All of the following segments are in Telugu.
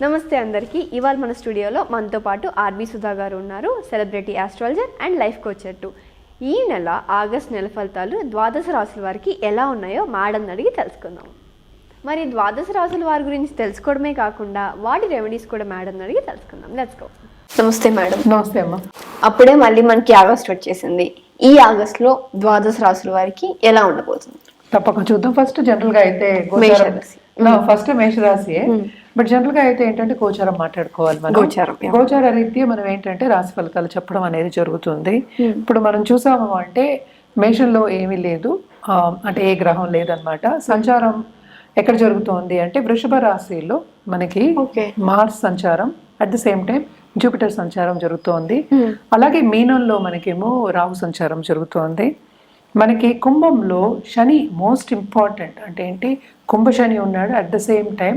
నమస్తే అందరికీ. ఇవాళ మన స్టూడియోలో మనతో పాటు ఆర్బి సుధా గారు ఉన్నారు celebrity astrologer and life coach to ఈ నెల ఆగస్ట్ నెల ఫలితాలు ద్వాదశ రాశుల వారికి ఎలా ఉన్నాయో మేడం అడిగి తెలుసుకుందాం. మరి ద్వాదశ రాశుల వారి గురించి తెలుసుకోవడమే కాకుండా వాటి రెమెడీస్ కూడా మేడం అడిగి తెలుసుకుందాం. లెట్స్ గో నమస్తే మేడం నమస్తే అమ్మ. అప్పుడే మళ్ళీ మనకి ఆగస్ట్ వచ్చేసింది. ఈ ఆగస్ట్లో ద్వాదశ రాశుల వారికి ఎలా ఉండబోతుంది? తప్పక చూద్దాం. ఫస్ట్ జనరల్గా అయితే. ఫస్ట్ మేషరాశి. బట్ జనరల్గా అయితే ఏంటంటే గోచారం మాట్లాడుకోవాలి మనం. గోచారం. గోచార రీత్యా మనం ఏంటంటే రాశి ఫలితాలు చెప్పడం అనేది జరుగుతుంది. ఇప్పుడు మనం చూసాము అంటే మేషంలో ఏమీ లేదు. అంటే ఏ గ్రహం లేదనమాట సంచారం ఎక్కడ జరుగుతోంది అంటే వృషభ రాశిలో మనకి. మార్స్ సంచారం at the same time Jupiter సంచారం జరుగుతోంది. అలాగే మీనంలో మనకేమో రాహు సంచారం జరుగుతోంది. మనకి కుంభంలో శని మోస్ట్ ఇంపార్టెంట్ అంటే ఏంటి? కుంభ శని ఉన్నాడు at the same time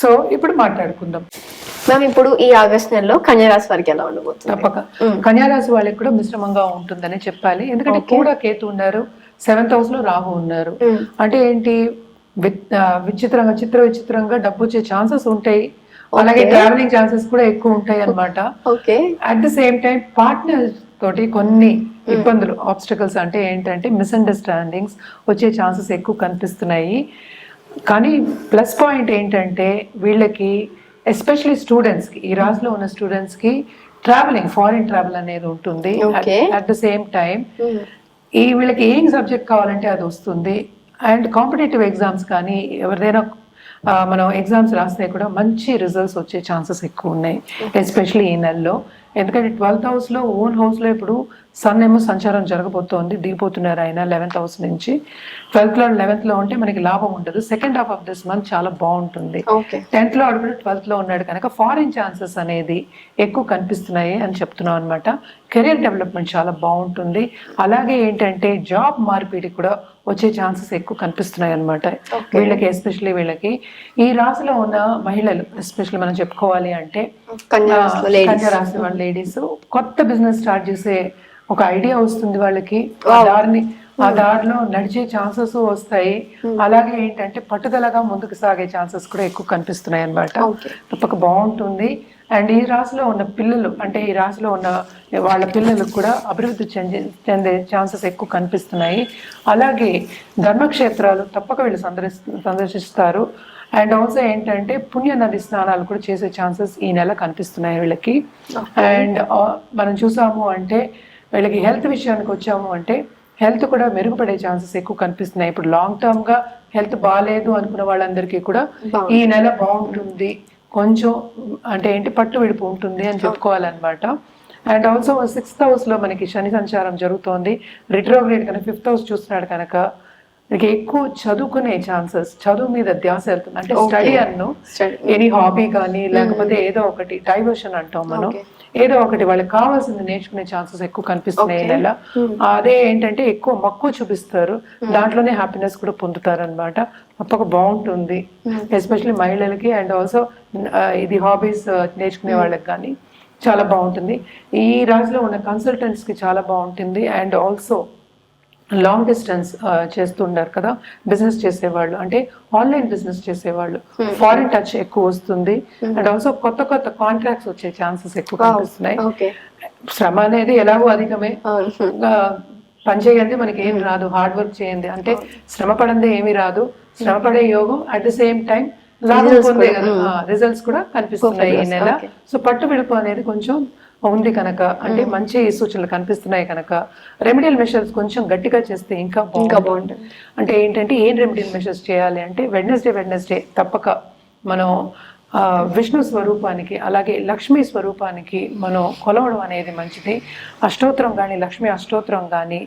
so ఇప్పుడు మాట్లాడుకుందాం. మ్యామ్ ఇప్పుడు ఈ ఆగస్ట్ నెలలో కన్యారాశి వారికి ఎలా ఉండబోతుంది? తప్పక. కన్యారాశి వాళ్ళకి కూడా మిశ్రమంగా ఉంటుందని చెప్పాలి. ఎందుకంటే కూడా కేతు ఉన్నారు సెవెంత్ హౌస్లో రాహు ఉన్నారు. అంటే ఏంటి? విచిత్రంగా చిత్ర విచిత్రంగా డబ్బు వచ్చే ఛాన్సెస్ ఉంటాయి. అలాగే ట్రావెలింగ్ ఛాన్సెస్ కూడా ఎక్కువ ఉంటాయి అన్నమాట. Okay. At the same time partner తోటి కొన్ని ఇబ్బందులు ఆబ్స్టికల్స్ అంటే ఏంటంటే మిస్అండర్స్టాండింగ్స్ వచ్చే ఛాన్సెస్ ఎక్కువ కనిపిస్తున్నాయి. కానీ ప్లస్ పాయింట్ ఏంటంటే వీళ్ళకి ఎస్పెషలీ స్టూడెంట్స్కి ఈ రాశిలో ఉన్న స్టూడెంట్స్కి ట్రావెలింగ్ ఫారిన్ ట్రావెల్ అనేది ఉంటుంది. అట్ ద సేమ్ టైం ఈ వీళ్ళకి ఏం సబ్జెక్ట్ కావాలంటే అది వస్తుంది. అండ్ కాంపిటేటివ్ ఎగ్జామ్స్ కానీ ఎవరిదైనా మనం ఎగ్జామ్స్ రాస్తే కూడా మంచి రిజల్ట్స్ వచ్చే ఛాన్సెస్ ఎక్కువ ఉన్నాయి ఎస్పెషల్లీ ఈ నెలలో. ఎందుకంటే ట్వెల్త్ హౌస్లో ఓన్ హౌస్లో ఇప్పుడు సన్ ఏమో సంచారం జరగబోతోంది దిగిపోతున్నారు ఆయన లెవెన్త్ హౌస్ నుంచి. ట్వెల్త్లో లెవెన్త్లో ఉంటే మనకి లాభం ఉండదు. Second half of this month చాలా బాగుంటుంది. టెన్త్లో కూడా ట్వెల్త్లో ఉన్నాడు కనుక ఫారిన్ ఛాన్సెస్ అనేది ఎక్కువ కనిపిస్తున్నాయి అని చెప్తున్నాం అనమాట కెరీర్ డెవలప్మెంట్ చాలా బాగుంటుంది. అలాగే ఏంటంటే జాబ్ మార్పిడి కూడా వచ్చే ఛాన్సెస్ ఎక్కువ కనిపిస్తున్నాయి అనమాట వీళ్ళకి ఎస్పెషల్లీ వీళ్ళకి. ఈ రాశిలో ఉన్న మహిళలు ఎస్పెషల్లీ మనం చెప్పుకోవాలి అంటే. కన్యా రాశి వాళ్ళ లేడీస్ కొత్త బిజినెస్ స్టార్ట్ చేసే ఒక ఐడియా వస్తుంది వాళ్ళకి. ఆ దారిని ఆ దారిలో నడిచే ఛాన్సెస్ వస్తాయి. అలాగే ఏంటంటే పట్టుదలగా ముందుకు సాగే ఛాన్సెస్ కూడా ఎక్కువ కనిపిస్తున్నాయి అన్నమాట. Okay. తప్పక బాగుంటుంది. అండ్ ఈ రాశిలో ఉన్న పిల్లలు అంటే ఈ రాశిలో ఉన్న వాళ్ళ పిల్లలకు కూడా అభివృద్ధి చెందే చెందే ఛాన్సెస్ ఎక్కువ కనిపిస్తున్నాయి. అలాగే ధర్మక్షేత్రాలు తప్పక వీళ్ళు సందర్శి సందర్శిస్తారు. అండ్ ఆల్సో ఏంటంటే పుణ్య నది స్నానాలు కూడా చేసే ఛాన్సెస్ ఈ నెల కనిపిస్తున్నాయి వీళ్ళకి. అండ్ మనం చూసాము అంటే వీళ్ళకి హెల్త్ విషయానికి వచ్చాము అంటే హెల్త్ కూడా మెరుగుపడే ఛాన్సెస్ ఎక్కువ కనిపిస్తున్నాయి. ఇప్పుడు లాంగ్ టర్మ్గా హెల్త్ బాగాలేదు అనుకున్న వాళ్ళందరికీ కూడా ఈ నెల బాగుంటుంది. కొంచెం అంటే ఏంటి పట్టు విడుపు ఉంటుంది అని చెప్పుకోవాలన్నమాట. అండ్ ఆల్సో సిక్స్త్ హౌస్లో మనకి శని సంచారం జరుగుతోంది. రిట్రోగ్రేడ్ కనుక ఫిఫ్త్ హౌస్ చూస్తున్నాడు కనుక ఎక్కువ చదువుకునే ఛాన్సెస్ చదువు మీద ధ్యాస వెళ్తుంది. అంటే స్టడీ అన్ను. ఎనీ హాబీ కానీ లేకపోతే ఏదో ఒకటి డైవర్షన్ అంటాం మనం. ఏదో ఒకటి వాళ్ళకి కావాల్సింది నేర్చుకునే ఛాన్సెస్ ఎక్కువ కనిపిస్తున్నాయి నెల అదే ఏంటంటే ఎక్కువ మక్కువ చూపిస్తారు. దాంట్లోనే హ్యాపీనెస్ కూడా పొందుతారు అనమాట తప్పక బాగుంటుంది. ఎస్పెషల్లీ మహిళలకి అండ్ ఆల్సో ఇది హాబీస్ నేర్చుకునే వాళ్ళకి కానీ చాలా బాగుంటుంది. ఈ రాశిలో ఉన్న కన్సల్టెంట్స్కి చాలా బాగుంటుంది. అండ్ ఆల్సో లాంగ్ డిస్టెన్స్ చేస్తుండారు కదా బిజినెస్ చేసేవాళ్ళు. అంటే ఆన్లైన్ బిజినెస్ చేసేవాళ్ళు. ఫారిన్ టచ్ ఎక్కువ వస్తుంది. అండ్ ఆల్సో కొత్త కొత్త కాంట్రాక్ట్స్ వచ్చే ఛాన్సెస్ ఎక్కువ కనిపిస్తున్నాయి. ఓకే శ్రమ అనేది ఎలాగో అధికమే. అవును ఇంకా పని చేయండి మనకి ఏం రాదు. హార్డ్ వర్క్ చేయండి. అంటే శ్రమ పడందే ఏమీ రాదు. శ్రమ పడే యోగం అట్ ద సేమ్ టైం లాభం పొందే రిజల్ట్స్ కూడా కనిపిస్తున్నాయి ఈ నెల. సో పట్టు విడుపు అనేది కొంచెం ఉంది కనుక. అంటే మంచి సూచనలు కనిపిస్తున్నాయి కనుక. రెమెడియల్ మెషర్స్ కొంచెం గట్టిగా చేస్తే ఇంకా ఇంకా బాగుంటుంది. అంటే ఏంటంటే ఏం రెమెడియల్ మెషర్స్ చేయాలి అంటే వెడ్నెస్డే వెడ్నెస్డే తప్పక మనం విష్ణు స్వరూపానికి అలాగే లక్ష్మీ స్వరూపానికి మనం కొలవడం అనేది మంచిది. అష్టోత్తరం కానీ లక్ష్మీ అష్టోత్తరం కానీ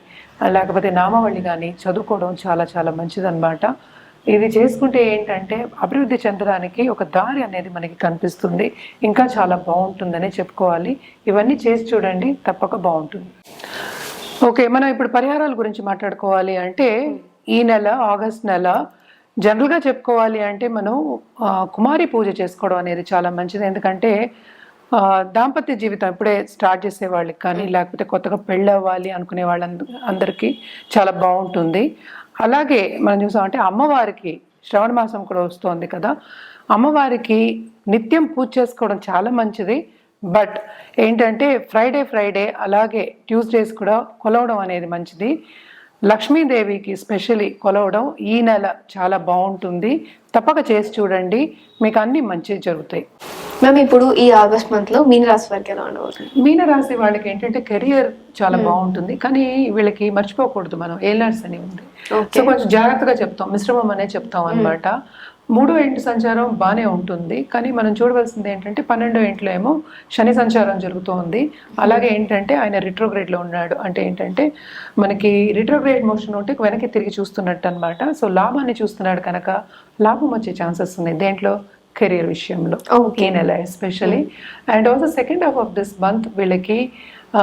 లేకపోతే నామావళి కానీ చదువుకోవడం చాలా చాలా మంచిదన్నమాట. ఇది చేసుకుంటే ఏంటంటే అభివృద్ధి చెందడానికి ఒక దారి అనేది మనకి కనిపిస్తుంది. ఇంకా చాలా బాగుంటుందని చెప్పుకోవాలి. ఇవన్నీ చేసి చూడండి తప్పక బాగుంటుంది. ఓకే మనం ఇప్పుడు పరిహారాల గురించి మాట్లాడుకోవాలి అంటే ఈ నెల ఆగస్ట్ నెల జనరల్గా చెప్పుకోవాలి అంటే మనం కుమారి పూజ చేసుకోవడం అనేది చాలా మంచిది. ఎందుకంటే దాంపత్య జీవితం ఇప్పుడే స్టార్ట్ చేసే వాళ్ళకి కానీ లేకపోతే కొత్తగా పెళ్ళి అవ్వాలి అనుకునే వాళ్ళ అందరికీ చాలా బాగుంటుంది. అలాగే మనం చూసామంటే అమ్మవారికి శ్రవణ మాసం కూడా వస్తోంది కదా. అమ్మవారికి నిత్యం పూజ చేసుకోవడం చాలా మంచిది. బట్ ఏంటంటే ఫ్రైడే ఫ్రైడే అలాగే ట్యూస్డేస్ కూడా కొలవడం అనేది మంచిది. లక్ష్మీదేవికి స్పెషలీ కొలవడం ఈ నెల చాలా బాగుంటుంది. తప్పక చేసి చూడండి. మీకు అన్నీ మంచి జరుగుతాయి. మ్యామ్ ఇప్పుడు ఈ ఆగస్ట్ మంత్లో మీన రాశి వారికి ఎలా ఉండబోతుంది? మీన రాశి వాళ్ళకి ఏంటంటే కెరియర్ చాలా బాగుంటుంది. కానీ వీళ్ళకి మర్చిపోకూడదు మనం ఏలర్స్ అని ఉంది. సో కొంచెం జాగ్రత్తగా చెప్తాం మిశ్రమం అనే చెప్తాం అన్నమాట. మూడో ఇంటి సంచారం? బాగానే ఉంటుంది. కానీ మనం చూడవలసింది ఏంటంటే పన్నెండో ఇంట్లో ఏమో శని సంచారం జరుగుతోంది. అలాగే ఏంటంటే ఆయన retrograde లో ఉన్నాడు. అంటే ఏంటంటే మనకి రిట్రోగ్రేడ్ మోషన్ ఉంటే వెనక్కి తిరిగి చూస్తున్నట్టు అనమాట సో లాభాన్ని చూస్తున్నాడు కనుక లాభం వచ్చే ఛాన్సెస్ ఉన్నాయి. దేంట్లో? కెరియర్ విషయంలో. ఈ నెల especially and also second half of this month వీళ్ళకి ఆ,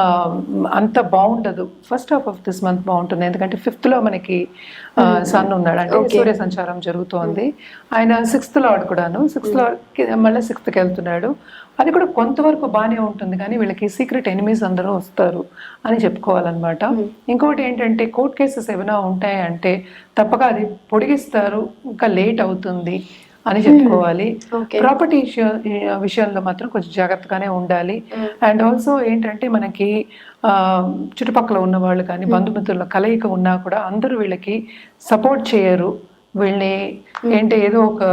అంత బాగుండదు. First half of this month బాగుంటుంది. ఎందుకంటే ఫిఫ్త్లో మనకి సన్ ఉన్నాడు అంటే. సూర్య సంచారం జరుగుతోంది. ఆయన సిక్స్త్ లార్డ్ కూడాను. సిక్స్త్ లార్డ్ మళ్ళీ సిక్స్త్కి వెళ్తున్నాడు. అది కూడా కొంతవరకు బాగానే ఉంటుంది. కానీ వీళ్ళకి సీక్రెట్ ఎనిమీస్ అందరూ వస్తారు అని చెప్పుకోవాలన్నమాట. ఇంకొకటి ఏంటంటే కోర్ట్ కేసెస్ ఏమైనా ఉంటాయంటే తప్పక అది పొడిగిస్తారు. ఇంకా లేట్ అవుతుంది. అని చెప్పుకోవాలి. Okay. ప్రాపర్టీ విషయంలో మాత్రం కొంచెం జాగ్రత్తగానే ఉండాలి. అండ్ ఆల్సో ఏంటంటే మనకి చుట్టుపక్కల ఉన్న వాళ్ళు కానీ బంధుమిత్రుల కలయిక ఉన్నా కూడా అందరూ వీళ్ళకి సపోర్ట్ చేయరు. వీళ్ళని ఏంటి ఏదో ఒక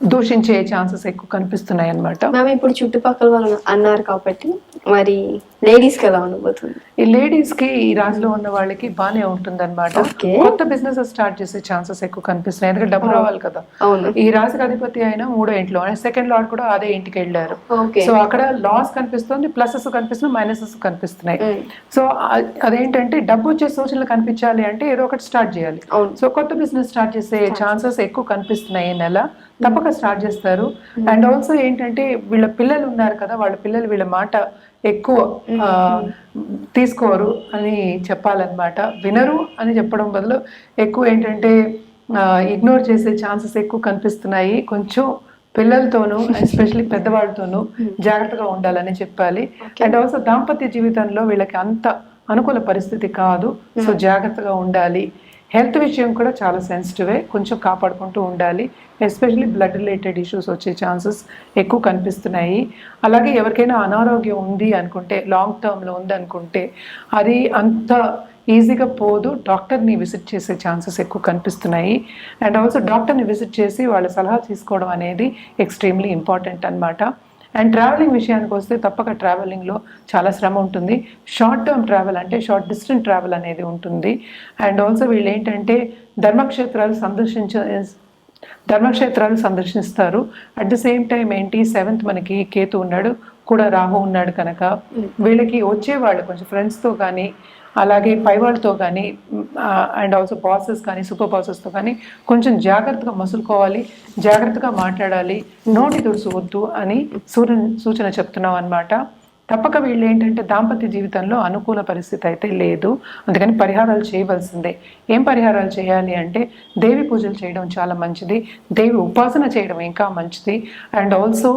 దూషించే ఛాన్సెస్ ఎక్కువ కనిపిస్తున్నాయి అన్నమాట మ్యామ్ ఇప్పుడు చుట్టుపక్కల వాళ్ళు అన్నారు కాబట్టి మరి లేడీస్కి ఎలా ఉండబోతుంది? ఈ లేడీస్కి ఈ రాశిలో ఉన్న వాళ్ళకి బానే ఉంటుంది అనమాట. కొత్త బిజినెస్ స్టార్ట్ చేసే ఛాన్సెస్ ఎక్కువ కనిపిస్తున్నాయి. ఎందుకంటే డబ్బు రావాలి కదా. ఈ రాశికి అధిపతి అయినా మూడో ఇంట్లో సెకండ్ లార్డ్ కూడా అదే ఇంటికి వెళ్ళారు. సో అక్కడ లాస్ కనిపిస్తుంది ప్లసెస్ కనిపిస్తున్నాయి మైనసెస్ కనిపిస్తున్నాయి. సో అ- అదేంటంటే డబ్బు వచ్చే సూచనలు కనిపించాలి అంటే ఏదో ఒకటి స్టార్ట్ చేయాలి. సో కొత్త బిజినెస్ స్టార్ట్ చేసే ఛాన్సెస్ ఎక్కువ కనిపిస్తున్నాయి ఈ నెల. తప్పక స్టార్ట్ చేస్తారు. అండ్ ఆల్సో ఏంటంటే వీళ్ళ పిల్లలు ఉన్నారు కదా వాళ్ళ పిల్లలు వీళ్ళ మాట ఎక్కువ తీసుకోరు అని చెప్పాలన్నమాట. వినరు అని చెప్పడం బదులు ఎక్కువ ఏంటంటే ఇగ్నోర్ చేసే ఛాన్సెస్ ఎక్కువ కనిపిస్తున్నాయి. కొంచెం పిల్లలతోనూ ఎస్పెషల్లీ పెద్దవాళ్ళతోనూ జాగ్రత్తగా ఉండాలని చెప్పాలి. అండ్ ఆల్సో దాంపత్య జీవితంలో వీళ్ళకి అంత అనుకూల పరిస్థితి కాదు. సో జాగ్రత్తగా ఉండాలి. హెల్త్ విషయం కూడా చాలా సెన్సిటివే కొంచెం కాపాడుకుంటూ ఉండాలి. ఎస్పెషల్లీ బ్లడ్ రిలేటెడ్ ఇష్యూస్ వచ్చే ఛాన్సెస్ ఎక్కువ కనిపిస్తున్నాయి. అలాగే ఎవరికైనా అనారోగ్యం ఉంది అనుకుంటే లాంగ్ టర్మ్లో ఉంది అనుకుంటే అది అంత ఈజీగా పోదు. డాక్టర్ని విజిట్ చేసే ఛాన్సెస్ ఎక్కువ కనిపిస్తున్నాయి. అండ్ ఆల్సో డాక్టర్ని విజిట్ చేసి వాళ్ళ సలహా తీసుకోవడం అనేది ఎక్స్ట్రీమ్లీ ఇంపార్టెంట్ అన్నమాట. అండ్ ట్రావెలింగ్ విషయానికి వస్తే తప్పక ట్రావెలింగ్లో చాలా శ్రమ ఉంటుంది. షార్ట్ టర్మ్ ట్రావెల్ అంటే షార్ట్ డిస్టెన్స్ ట్రావెల్ అనేది ఉంటుంది. అండ్ ఆల్సో వీళ్ళు ఏంటంటే ధర్మక్షేత్రాలు సందర్శించ ధర్మక్షేత్రాలు సందర్శిస్తారు. అట్ ద సేమ్ టైం ఏంటి? సెవెంత్ మనకి కేతు ఉన్నాడు కూడా రాహు ఉన్నాడు కనుక. వీళ్ళకి వచ్చేవాళ్ళు కొంచెం ఫ్రెండ్స్తో కానీ అలాగే పైవాళ్ళతో కానీ అండ్ ఆల్సో బాసెస్ కానీ సూపర్ బాసెస్తో కానీ కొంచెం జాగ్రత్తగా మసులుకోవాలి జాగ్రత్తగా మాట్లాడాలి నోటి తుడుసు వద్దు అని సూర్య సూచన చెప్తున్నాం అనమాట తప్పక వీళ్ళు ఏంటంటే దాంపత్య జీవితంలో అనుకూల పరిస్థితి అయితే లేదు. అందుకని పరిహారాలు చేయవలసిందే. ఏం పరిహారాలు చేయాలి అంటే దేవి పూజలు చేయడం చాలా మంచిది. దేవి ఉపాసన చేయడం ఇంకా మంచిది. అండ్ ఆల్సో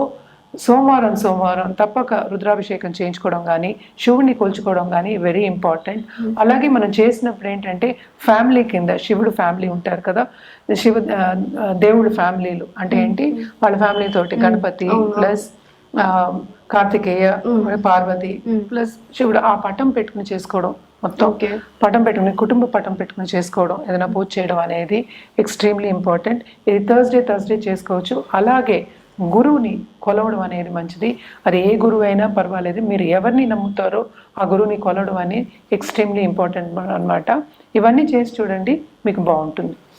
సోమవారం సోమవారం తప్పక రుద్రాభిషేకం చేయించుకోవడం కానీ శివుడిని కొలుచుకోవడం కానీ వెరీ ఇంపార్టెంట్ అలాగే మనం చేసినప్పుడు ఏంటంటే ఫ్యామిలీ కింద శివుడు ఫ్యామిలీ ఉంటారు కదా శివ దేవుడు ఫ్యామిలీలు అంటే ఏంటి? వాళ్ళ ఫ్యామిలీ తోటి గణపతి ప్లస్ కార్తికేయ పార్వతి ప్లస్ శివుడు ఆ పటం పెట్టుకుని చేసుకోవడం మొత్తం. పటం పెట్టుకుని కుటుంబ పటం పెట్టుకుని చేసుకోవడం ఏదైనా పూజ చేయడం అనేది ఎక్స్ట్రీమ్లీ ఇంపార్టెంట్ ఇది థర్స్డే థర్స్డే చేసుకోవచ్చు. అలాగే గురువుని కొలవడం అనేది మంచిది. అది ఏ గురువు అయినా పర్వాలేదు. మీరు ఎవరిని నమ్ముతారో ఆ గురువుని కొలవడం అనేది ఎక్స్ట్రీమ్లీ ఇంపార్టెంట్ అన్నమాట. ఇవన్నీ చేసి చూడండి మీకు బాగుంటుంది.